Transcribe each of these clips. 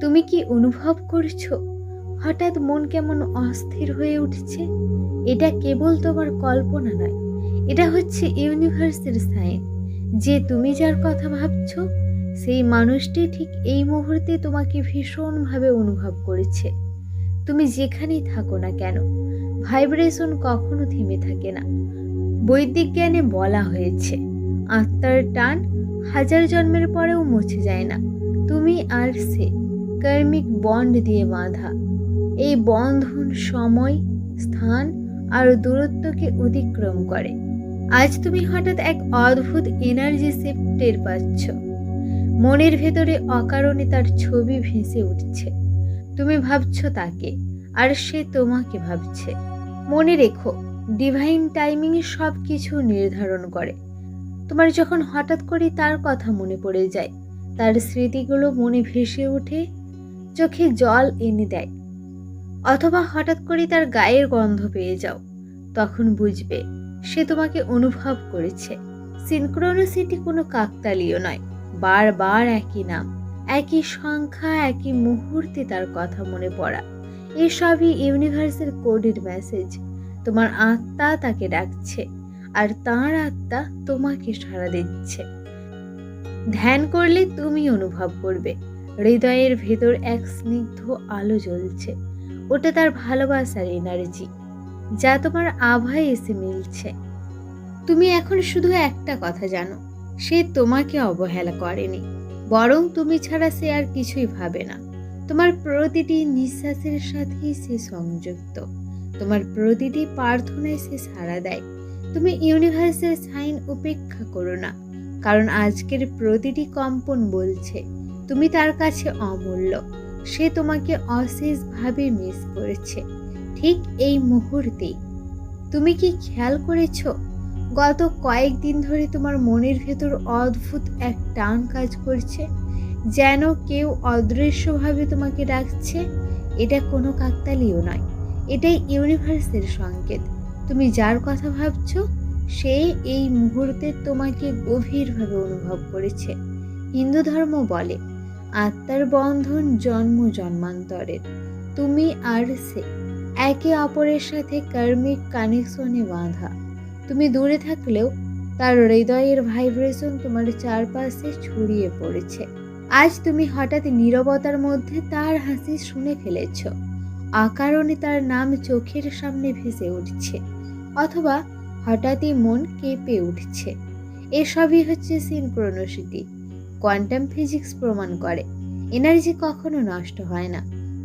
তুমি কি অনুভব করছ? হঠাৎ মন কেমন অস্থির হয়ে উঠছে? এটা কেবল তোমার কল্পনা নয়, এটা হচ্ছে ইউনিভার্সের সাইন। যে তুমি যার কথা ভাবছ, সেই মানুষটি ঠিক এই মুহূর্তে তোমাকে ভীষণভাবে অনুভব করেছে। তুমি যেখানেই থাকো না কেন, ভাইব্রেশন কখনো থেমে থাকে না। বৈদিক জ্ঞানে বলা হয়েছে, আত্মার টান হাজার জন্মের পরেও মুছে যায় না। তুমি আর সে কার্মিক বন্ড দিয়ে বাঁধা। এই বন্ধন সময়, স্থান আর দূরত্বকে অতিক্রম করে। আজ তুমি হঠাৎ এক অদ্ভুত এনার্জি শিফট টের পাচ্ছ। মনের ভেতরে অকারণে তার ছবি ভেসে উঠছে। তুমি ভাবছ তাকে, আর সে তোমাকে ভাবছে। মনে রেখো ডিভাইন টাইমিং সব কিছু নির্ধারণ করে। তোমার যখন হঠাৎ করে তার কথা মনে পড়ে যায়, তার স্মৃতিগুলো মনে ভেসে ওঠে চোখে জল এনে দেয়। অথবা হঠাৎ করে তার গায়ের গন্ধ পেয়ে যাও। তখন বুঝবে সে তোমাকে অনুভব করেছে। সিনক্রোনোসিটি কোনো কাকতালীয় নয়। বারবার একই নাম, একই সংখ্যা, একই মুহূর্তে তার কথা মনে পড়া। এসবই ইউনিভার্সের কোডের মেসেজ। তোমার আত্মা তাকে ডাকছে আর তার আত্মা তোমাকে সাড়া দিচ্ছে। ধ্যান করলে তুমি অনুভব করবে। হৃদয়ের ভেতর এক স্নিগ্ধ আলো জ্বলছে। ওটা তার ভালোবাসার এনার্জি যা তোমার আভায় এসে মিলছে। তুমি এখন শুধু একটা কথা জানো, সে তোমাকে অবহেলা করেনি। বরং তুমি ছাড়া সে আর কিছুই ভাবে না। তোমার প্রতিটি নিঃশ্বাসের সাথেই সে সংযুক্ত। তোমার প্রতিটি প্রার্থনায় সে সাড়া দেয়। তুমি ইউনিভার্সের সাইন উপেক্ষা করো না, কারণ আজকের প্রতিটি কম্পন বলছে তুমি তার কাছে অমূল্য। সে তোমাকে অশেষভাবে মিস করেছে। ঠিক এই মুহূর্তেই। তুমি কি খেয়াল করেছ? গত কয়েকদিন ধরে তোমার মনের ভেতর অদ্ভুত এক টান কাজ করছে, যেন কেউ অদৃশ্যভাবে তোমাকে ডাকছে। এটা কোনো কাকতালিও নয়। এটাই ইউনিভার্সের সংকেত। তুমি যার কথা ভাবছ, সে এই মুহূর্তে তোমাকে গভীরভাবে অনুভব করেছে। হিন্দু ধর্ম বলে আত্মার বন্ধন জন্ম জন্মান্তরের। তুমি আর সে। একে অপরের সাথে কার্মিক কানেকশনে বাঁধা। তুমি দূরে থাকলেও তার হৃদয়ের ভাইব্রেশন তোমার চারপাশে ছড়িয়ে পড়েছে। আজ তুমি হঠাৎ নীরবতার মধ্যে তার হাসি শুনে ফেলেছ। আকারণে তার নাম চোখের সামনে ভেসে উঠছে। অথবা হঠাৎই মন কেঁপে উঠছে। এসবই হচ্ছে সিনক্রোনোসিটি। কোয়ান্টাম ফিজিক্স প্রমাণ করে। এনার্জি কখনো নষ্ট হয় না,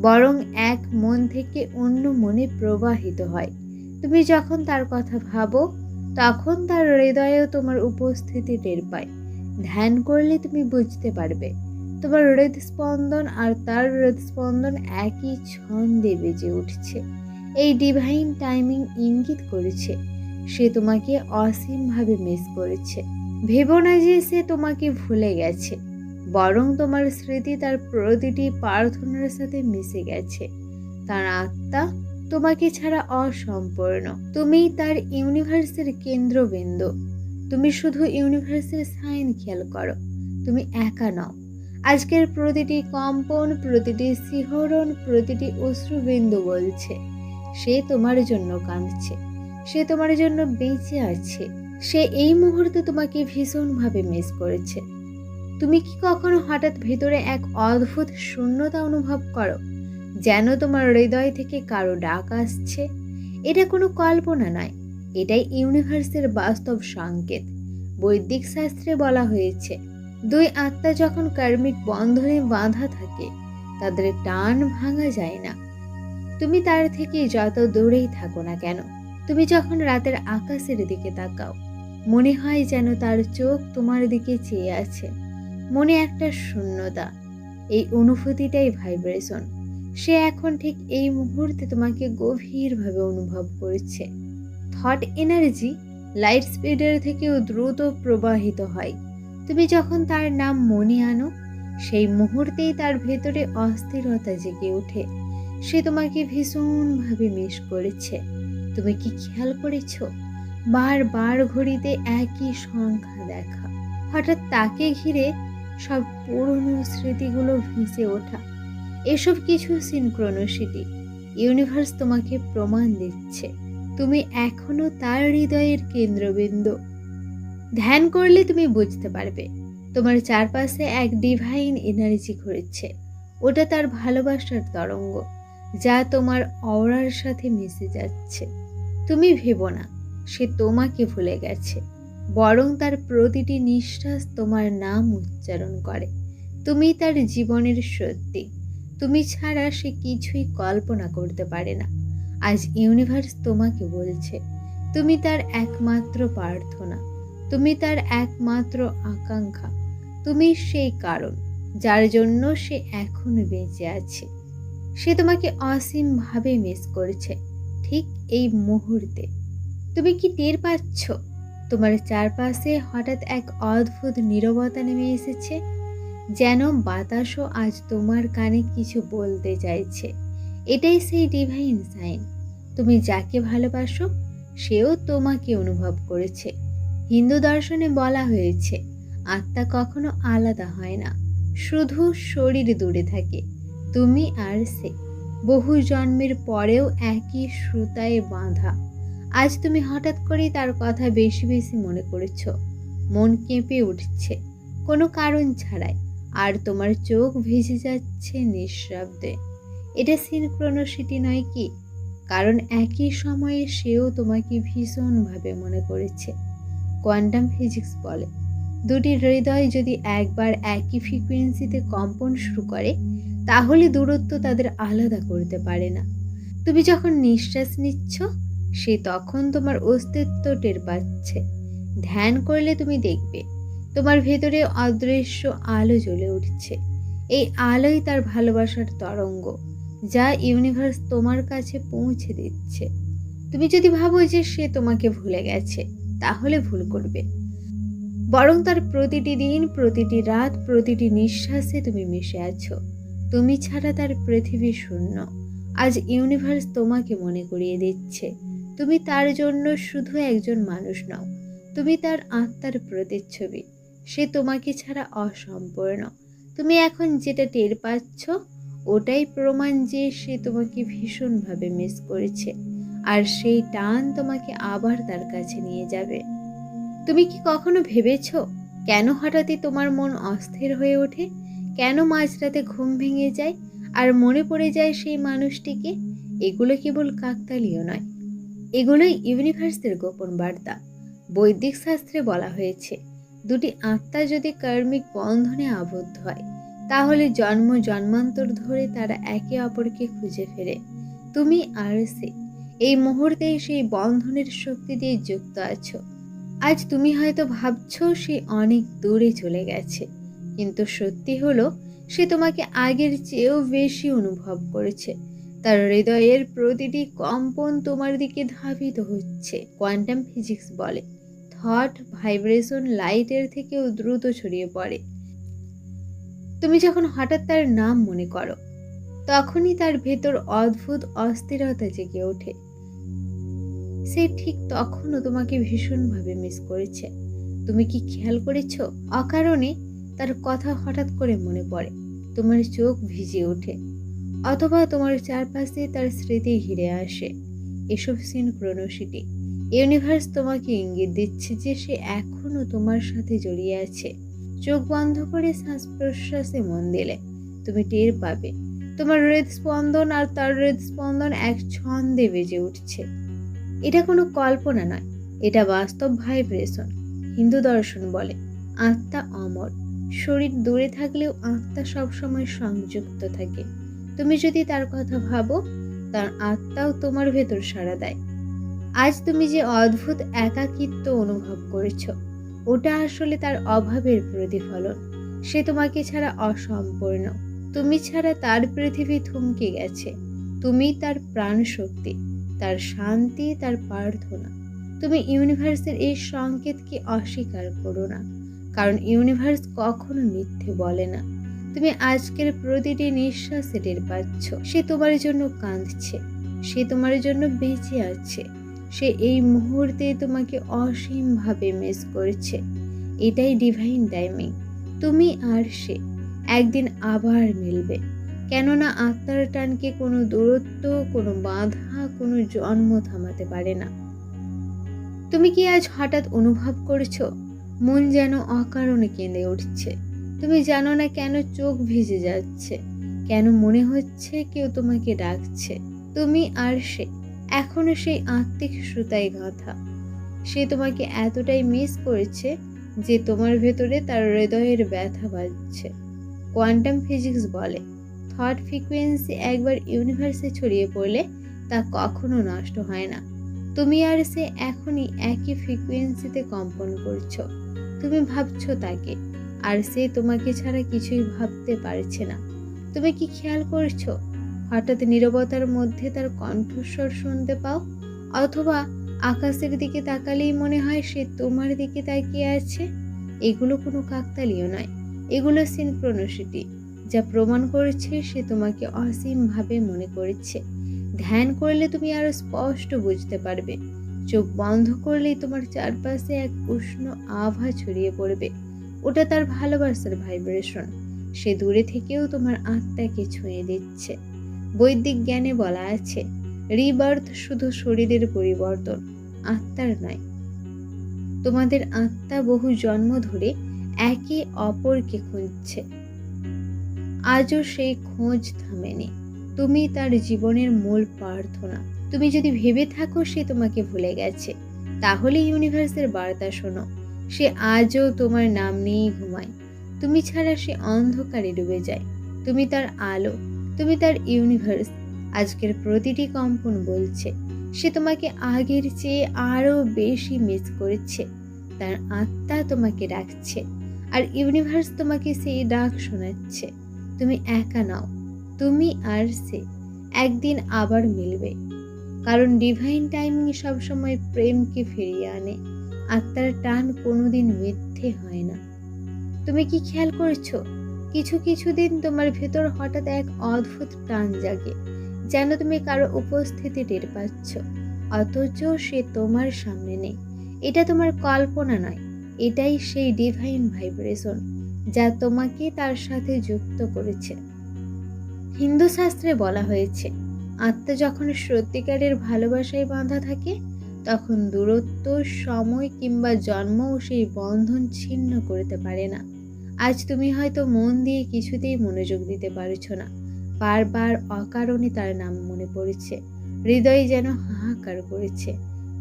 বরং এক মন থেকে অন্য মনে প্রবাহিত হয়। তুমি যখন তার কথা ভাবো, তখন তার হৃদয়েও তোমার উপস্থিতি টের পায়। ধ্যান করলে তুমি বুঝতে পারবে, তোমার হৃদস্পন্দন আর তার হৃদস্পন্দন একই ছন্দে বেজে উঠছে। এই ডিভাইন টাইমিং ইঙ্গিত করেছে, সে তোমাকে অসীমভাবে মিস করেছে। ভেবো না যে সে তোমাকে ভুলে গেছে, বরং তোমার স্মৃতি তার প্রতিটি প্রার্থনার সাথে মিশে গেছে। তার আত্মা তোমাকে ছাড়া অসম্পূর্ণ। তুমি তার ইউনিভার্সের কেন্দ্রবিন্দু। তুমি শুধু ইউনিভার্সের সাইন খেয়াল করো। তুমি একা নও। আজকের প্রতিটি কম্পন, প্রতিটি শিহরণ, প্রতিটি অশ্রুবিন্দু বলছে, সে তোমার জন্য কাঁদছে। সে তোমার জন্য বেঁচে আছে। সে এই মুহূর্তে তোমাকে ভীষণভাবে মিস করেছে। তুমি কি কখনো হঠাৎ ভেতরে এক অদ্ভুত শূন্যতা অনুভব করো, যেন তোমার হৃদয় থেকে কারও ডাক আসছে? এটা কোনো কল্পনা নয়, এটাই ইউনিভার্সের বাস্তব সংকেত। বৈদিক শাস্ত্রে বলা হয়েছে, দুই আত্মা যখন কার্মিক বন্ধনে বাঁধা থাকে, তাদের টান ভাঙা যায় না। তুমি তার থেকে যত দূরেই থাকো না কেন, তুমি যখন রাতের আকাশের দিকে তাকাও মনে হয় যেন তার চোখ তোমার দিকে চেয়ে আছে। মনে একটা শূন্যতা। এই অনুভূতিটাই ভাইব্রেশন সে এখন ঠিক এই মুহূর্তে তোমাকে গভীরভাবে অনুভব করছে। থট এনার্জি লাইট স্পিডের থেকেও দ্রুত প্রবাহিত হয়। তুমি যখন তার নাম মনে আনো, সেই মুহূর্তেই তার ভেতরে অস্থিরতা জেগে ওঠে। সে তোমাকে ভীষণভাবে মিস করেছে। তুমি কি খেয়াল করেছ? বারবার ঘড়িতে একই সংখ্যা দেখা। হঠাৎ তাকে ঘিরে সব পুরনো স্মৃতিগুলো ভেসে ওঠা। এসব কিছু সিনক্রোনোসিটি ইউনিভার্স তোমাকে প্রমাণ দিচ্ছে। তুমি এখনও তার হৃদয়ের কেন্দ্রবিন্দু। ধ্যান করলে তুমি বুঝতে পারবে, তোমার চারপাশে এক ডিভাইন এনার্জি ঘুরছে। ওটা তার ভালোবাসার তরঙ্গ, যা তোমার অওরার সাথে মিশে যাচ্ছে। তুমি ভেবো না সে তোমাকে ভুলে গেছে। বরং তার প্রতিটি নিঃশ্বাস তোমার নাম উচ্চারণ করে। তুমি তার জীবনের সত্যি। তুমি ছাড়া সে কিছুই কল্পনা করতে পারে না। আজ ইউনিভার্স তোমাকে বলছে, তুমি তার একমাত্র প্রার্থনা। তুমি তার একমাত্র আকাঙ্ক্ষা। তুমি সেই কারণ, যার জন্য সে এখনও বেঁচে আছে। সে তোমাকে অসীমভাবে মিস করেছে, ঠিক এই মুহূর্তে। তুমি কি টের পাচ্ছ? তোমার চারপাশে হঠাৎ এক অদ্ভুত নীরবতা নেমে এসেছে, যেন বাতাসও আজ তোমার কানে কিছু বলতে চাইছে। এটাই সেই ডিভাইন সাইন তুমি যাকে ভালোবাসো, সেও তোমাকে অনুভব করেছে। হিন্দু দর্শনে বলা হয়েছে, আত্মা কখনো আলাদা হয় না, শুধু শরীর দূরে থাকে। তুমি আর সে, বহু জন্মের পরেও একই শ্রুতায় বাঁধা। আজ তুমি হঠাৎ করেই তার কথা বেশি বেশি মনে করেছ। মন কেঁপে উঠছে। কোনো কারণ ছাড়াই। আর তোমার চোখ ভেসে যাচ্ছে নিঃশব্দে। এটা সিনক্রোনোসিটি নয় কি? কারণ একই সময়ে সেও তোমাকে ভীষণভাবে মনে করেছে। কোয়ান্টাম ফিজিক্স বলে, দুটি হৃদয় যদি একবার একই ফ্রিকোয়েন্সিতে কম্পন শুরু করে, তাহলে দূরত্ব তাদের আলাদা করতে পারে না। তুমি যখন নিঃশ্বাস নিচ্ছ সে তখন তোমার অস্তিত্ব টের পাচ্ছে। ধ্যান করলে তুমি দেখবে, তোমার ভেতরে অদৃশ্য আলো জ্বলে উঠছে। এই আলোই তার ভালোবাসার তরঙ্গ, যা ইউনিভার্স তোমার কাছে পৌঁছে দিচ্ছে। তুমি যদি ভাবো যে সে তোমাকে ভুলে গেছে, তাহলে ভুল করবে। বরং তার প্রতিটি দিন, প্রতিটি রাত, প্রতিটি নিঃশ্বাসে তুমি মিশে আছো। তুমি ছাড়া তার পৃথিবী শূন্য। আজ ইউনিভার্স তোমাকে মনে করিয়ে দিচ্ছে। তুমি তার জন্য শুধু একজন মানুষ নও, তুমি তার আত্মার প্রতিচ্ছবি। সে তোমাকে ছাড়া অসম্পূর্ণ। তুমি এখন যেটা টের পাচ্ছ, ওটাই প্রমাণ যে সে তোমাকে ভীষণভাবে মিস করেছে, আর সেই টান তোমাকে আবার তার কাছে নিয়ে যাবে। তুমি কি কখনো ভেবেছ, কেন হঠাৎই তোমার মন অস্থির হয়ে ওঠে? কেন মাঝরাতে ঘুম ভেঙে যায়? আর মনে পড়ে যায় সেই মানুষটিকে? এগুলো কেবল কাকতালীয় নয় এগুলোই ইউনিভার্সের গোপন বার্তা। বৈদিক শাস্ত্রে বলা হয়েছে, দুটি আত্মা যদি কার্মিক বন্ধনে আবদ্ধ হয়, তাহলে জন্ম জন্মান্তর ধরে তারা একে অপরকে খুঁজে ফেরে। তুমি আর সে, এই মুহূর্তে সেই বন্ধনের শক্তি দিয়ে যুক্ত আছো। আজ তুমি হয়তো ভাবছ সে অনেক দূরে চলে গেছে, কিন্তু সত্যি হলো, সে তোমাকে আগের চেয়েও বেশি অনুভব করেছে। তার হৃদয়ের প্রতিটি কম্পন তোমার দিকে ধাবিত হচ্ছে। কোয়ান্টাম ফিজিক্স বলে, থট ভাইব্রেশন লাইটের থেকেও দ্রুত ছড়িয়ে পড়ে। তুমি যখন হঠাৎ তার নাম মনে করো, তখনই তার ভেতর অদ্ভুত অস্থিরতা জেগে ওঠে। সে ঠিক তখনও তোমাকে ভীষণভাবে মিস করেছে। তুমি কি খেয়াল করেছ? অকারণে তার কথা হঠাৎ করে মনে পড়ে। তোমার চোখ ভিজে ওঠে। অথবা তোমার চারপাশে তার স্মৃতি ঘিরে আসে। এসব সিন ক্রোনোসিটি ইউনিভার্স তোমাকে ইঙ্গিত দিচ্ছে যে সে এখনও তোমার সাথে জড়িয়ে আছে। চোখ বন্ধ করে শ্বাস প্রশ্বাসে মন দিলে। তুমি টের পাবে। তোমার হৃদস্পন্দন আর তার হৃদস্পন্দন এক ছন্দে বেজে উঠছে। এটা কোনো কল্পনা নয়। এটা বাস্তব ভাইব্রেশন হিন্দু দর্শন বলে, আত্মা অমর। শরীর দূরে থাকলেও আত্মা সবসময় সংযুক্ত থাকে। তুমি যদি তার কথা ভাবো, তার আত্মাও তোমার ভেতর সাড়া দেয়। আজ তুমি যে অদ্ভুত একাকিত্ব অনুভব করেছ, ওটা আসলে তার অভাবের প্রতিফলন। সে তোমাকে ছাড়া অসম্পূর্ণ। তুমি ছাড়া তার পৃথিবী থমকে গেছে। তুমি তার প্রাণ শক্তি তার শান্তি, তার প্রার্থনা। তুমি ইউনিভার্সের এই সংকেতকে অস্বীকার করো না, কারণ ইউনিভার্স কখনো মিথ্যে বলে না। তুমি আজকের প্রতিটি নিঃশ্বাসে টের পাচ্ছ। সে তোমার জন্য কাঁদছে। সে তোমার জন্য বেঁচে আছে। সে এই মুহূর্তে তোমাকে অসীমভাবে মিস করছে। এটাই ডিভাইন টাইমিং তুমি আর সে একদিন আবার মিলবে। কেননা আত্মার টানকে কোনো দূরত্ব, কোনো বাধা, কোনো জন্ম থামাতে পারে না। তুমি কি আজ হঠাৎ অনুভব করছ? মন যেন অকারণে কেঁদে উঠছে। তুমি জানো না কেন চোখ ভিজে যাচ্ছে? কেন মনে হচ্ছে কেউ তোমাকে ডাকছে? তুমি আর সে, এখনও সেই আত্মিক শ্রুতায় গাঁথা। সে তোমাকে এতটাই মিস করেছে যে তোমার ভেতরে তার হৃদয়ের ব্যথা বাজছে। কোয়ান্টাম ফিজিক্স বলে থট ফ্রিকুয়েন্সি একবার ইউনিভার্সে ছড়িয়ে পড়লে তা কখনো নষ্ট হয় না। তুমি আর সে এখনই একই ফ্রিকুয়েন্সিতে কম্পন করছ। তুমি ভাবছ তাকে আর সে তোমাকে ছাড়া কিছুই ভাবতে পারছে না। তুমি কি খেয়াল করছ? হঠাৎ নীরবতার মধ্যে তার কণ্ঠস্বর শুনতে পাও? অথবা আকাশের দিকে তাকালেই মনে হয় সে তোমার দিকে তাকিয়ে আছে? এগুলো কোনো কাকতালীয় নয়। এগুলো সিনক্রোনোসিটি, যা প্রমাণ করেছে সে তোমাকে অসীমভাবে মনে করেছে। ধ্যান করলে তুমি আরও স্পষ্ট বুঝতে পারবে। চোখ বন্ধ করলেই তোমার চারপাশে এক উষ্ণ আভা ছড়িয়ে পড়বে। ওটা তার ভালোবাসার ভাইব্রেশন সে দূরে থেকেও তোমার আত্মাকে ছুঁয়ে দিচ্ছে। বৈদিক জ্ঞানে বলা আছে রিবার্থ শুধু শরীরের পরিবর্তন, আত্মার নয়। তোমাদের আত্মা বহু জন্ম ধরে একে অপরকে খুঁজছে। আজও সেই খোঁজ থামেনি। তুমি তার জীবনের মূল প্রার্থনা। তুমি যদি ভেবে থাকো সে তোমাকে ভুলে গেছে। তাহলে ইউনিভার্সের বার্তা শোনো। সে আজও তোমার নাম নিয়েই ঘুমায়। তুমি ছাড়া সে অন্ধকারে ডুবে যায়। তুমি তার আলো, তুমি তার ইউনিভার্স আজকের প্রতিটি কম্পন বলছে। সে তোমাকে আগের চেয়ে আরও বেশি মিস করেছে। তার আত্মা তোমাকে ডাকছে, আর ইউনিভার্স তোমাকে সেই ডাক শোনাচ্ছে। তুমি একা নাও, তুমি আর সে একদিন আবার মিলবে। কারণ ডিভাইন টাইমিং সবসময় প্রেমকে ফিরিয়ে আনে। আত্মার টান কোনোদিন মিথ্যে হয় না। তুমি কি খেয়াল করছ? কিছু কিছু দিন তোমার ভেতর হঠাৎ এক অদ্ভুত টান জাগে, যেন তুমি কারও উপস্থিতি টের পাচ্ছ। অথচ সে তোমার সামনে নেই। এটা তোমার কল্পনা নয়। এটাই সেই ডিভাইন ভাইব্রেশন যা তোমাকে তার সাথে যুক্ত করেছে। হিন্দু শাস্ত্রে বলা হয়েছে, আত্মা যখন সত্যিকারের ভালোবাসায় বাঁধা থাকে তখন দূরত্ব, সময় কিংবা জন্মও সেই বন্ধন ছিন্ন করতে পারে না। আজ তুমি হয়তো মন দিয়ে কিছুতেই মনোযোগ দিতে পারছ না। বারবার অকারণে তার নাম মনে পড়েছে। হৃদয় যেন হাহাকার করেছে।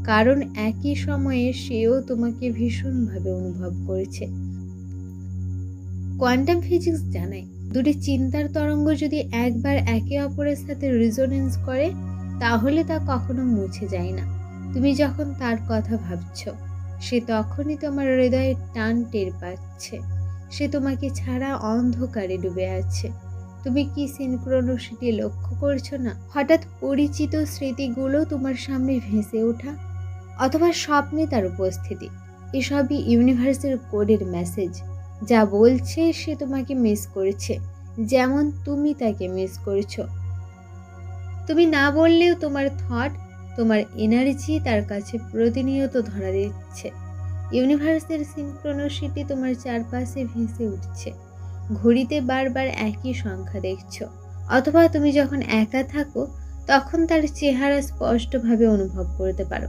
কারণ একই সময়ে সেও তোমাকে ভীষণভাবে অনুভব করেছে। কোয়ান্টাম ফিজিক্স জানায়, দুটি চিন্তার তরঙ্গ যদি একবার একে অপরের সাথে রিজোনেন্স করে, তাহলে তা কখনো মুছে যায় না। তুমি যখন তার কথা ভাবছ, সে তখনই তোমার হৃদয়ে টান টের পাচ্ছে। সে তোমাকে ছাড়া অন্ধকারে ডুবে আছে। তুমি কি সিনক্রোনোসিটি লক্ষ্য করছ না? হঠাৎ পরিচিত স্মৃতিগুলো তোমার সামনে ভেসে ওঠা, অথবা স্বপ্নে তার উপস্থিতি, এসবই ইউনিভার্সের কোডের মেসেজ। যা বলছে, সে তোমাকে মিস করেছে, যেমন তুমি তাকে মিস করেছ। তুমি না বললেও তোমার থট তোমার এনার্জি তার কাছে প্রতিনিয়ত ধরা দিচ্ছে। ইউনিভার্সের সিনক্রোনোসিটি তোমার চারপাশে ভেসে উঠছে। ঘড়িতে বারবার একই সংখ্যা দেখছ। অথবা তুমি যখন একা থাকো, তখন তার চেহারা স্পষ্টভাবে অনুভব করতে পারো।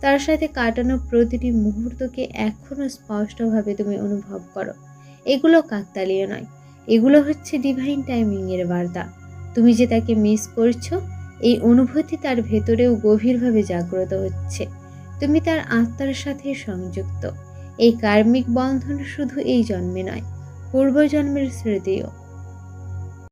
তার সাথে কাটানো প্রতিটি মুহূর্তকে এখনও স্পষ্টভাবে তুমি অনুভব করো। এগুলো কাকতালীয় নয়। এগুলো হচ্ছে ডিভাইন টাইমিংয়ের বার্তা। তুমি যে তাকে মিস করছ এই অনুভূতি তার ভেতরেও গভীরভাবে জাগ্রত হচ্ছে। তুমি তার আত্মার সাথে সংযুক্ত। এই কার্মিক বন্ধন শুধু এই জন্মে নয়, পূর্বজন্মের স্মৃতিও।